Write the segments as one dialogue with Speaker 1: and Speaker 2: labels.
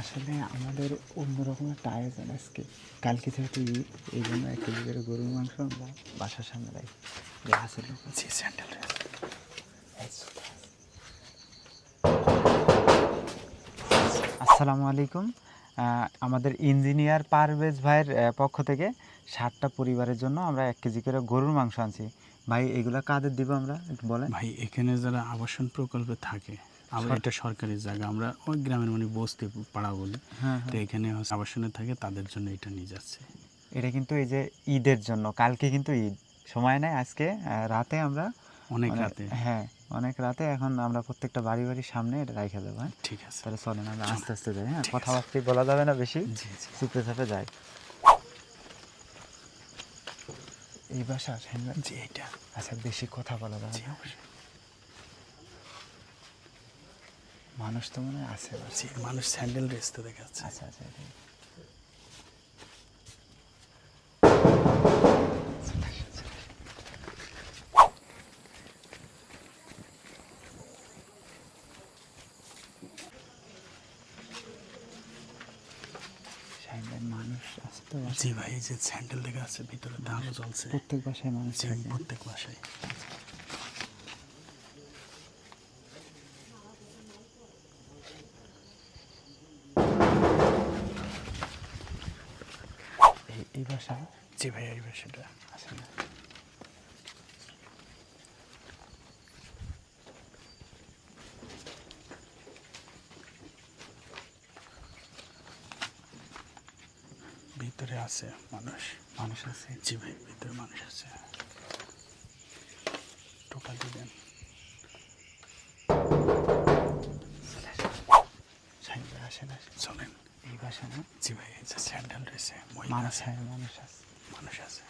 Speaker 1: আসলে আমাদের অন্যরকম একটা আয়োজন আজকে। কালকে যেহেতু ঈদ, এই জন্য এক কেজি করে গরুর মাংস আমরা বাসার সামনে রাখি। আছে লোক
Speaker 2: জি স্যান্ডেল।
Speaker 1: আসসালামু আলাইকুম। আমাদের ইঞ্জিনিয়ার পারভেজ ভাইয়ের পক্ষ থেকে ষাটটা পরিবারের জন্য আমরা এক কেজি করে গরুর মাংস আনছি। ভাই, এগুলা কাদের দিব আমরা? একটু বলেন।
Speaker 2: ভাই, এখানে যারা আবাসন প্রকল্পে থাকে আমরা এটা সরকারি জায়গা আমরা ওই গ্রামের মানে বস্তি পাড়া বলি।
Speaker 1: হ্যাঁ
Speaker 2: তো এখানে আবাসনে থাকে তাদের জন্য এটা নিয়ে যাচ্ছে।
Speaker 1: এটা কিন্তু এই যে ঈদের জন্য কালকে কিন্তু ঈদ। সময় নাই আজকে রাতে আমরা
Speaker 2: অনেক
Speaker 1: মানে-
Speaker 2: রাতে।
Speaker 1: হ্যাঁ অনেক রাতে এখন আমরা প্রত্যেকটা বাড়ি বাড়ির সামনে এটা রাইখা দেবো হ্যাঁ।
Speaker 2: ঠিক আছে।
Speaker 1: তাহলে চলেন আমরা আস্তে আস্তে যাই হ্যাঁ। কথাবার্তা বলা যাবে না বেশি। চুপে চাপে যাই। এই বাসা সামনে
Speaker 2: জি এটা
Speaker 1: আচ্ছা বেশি কথা বলা যাবে না।
Speaker 2: অবশ্যই।
Speaker 1: মানুষ তো মনে হয় আছে
Speaker 2: মানুষ স্যান্ডেল রেস্তে দেখাচ্ছে
Speaker 1: আচ্ছা আচ্ছা মানুষ আছে তো
Speaker 2: জি ভাই যে স্যান্ডেল দেখা আছে ভিতরে দামও চলছে
Speaker 1: প্রত্যেক বাসায় মানুষ
Speaker 2: প্রত্যেক বাসায়। জি
Speaker 1: আছে না।
Speaker 2: ভিতরে আছে মানুষ।
Speaker 1: মানুষ আছে?
Speaker 2: জি ভাই, ভিতরে মানুষ আছে। টোকা দিবেন
Speaker 1: সামনে আসে না
Speaker 2: চলেন
Speaker 1: এই বাসা না?
Speaker 2: জি ভাই এই যে স্যান্ডেল রয়েছে
Speaker 1: মানুষ
Speaker 2: আছে
Speaker 1: হ্যাঁ মানুষ আছে।
Speaker 2: মানুষ আছে।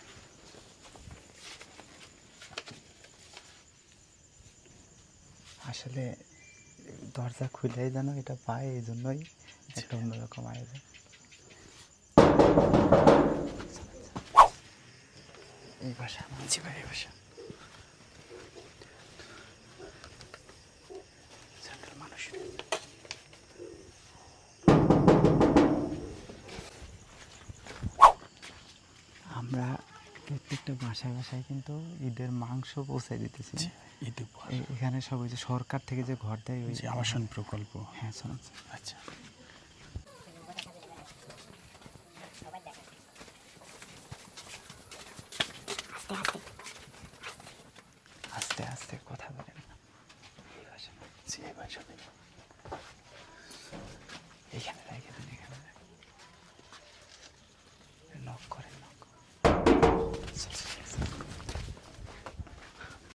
Speaker 1: আসলে দরজা খুলেই যেন এটা পায় এই জন্যই একটা অন্যরকম আয়োজন। এই ভাষা
Speaker 2: জি ভাই এই বাসা
Speaker 1: আমরা প্রত্যেকটা বাসায় বাসায় কিন্তু ঈদের মাংস পৌঁছায় দিতেছি।
Speaker 2: ঈদ
Speaker 1: এখানে সব ওই যে সরকার থেকে যে ঘর দেয় ওই
Speaker 2: আবাসন প্রকল্প।
Speaker 1: হ্যাঁ
Speaker 2: আচ্ছা।
Speaker 1: আস্তে আস্তে কথা বলেন
Speaker 2: এখানে এখানে নক
Speaker 1: করে Sorry.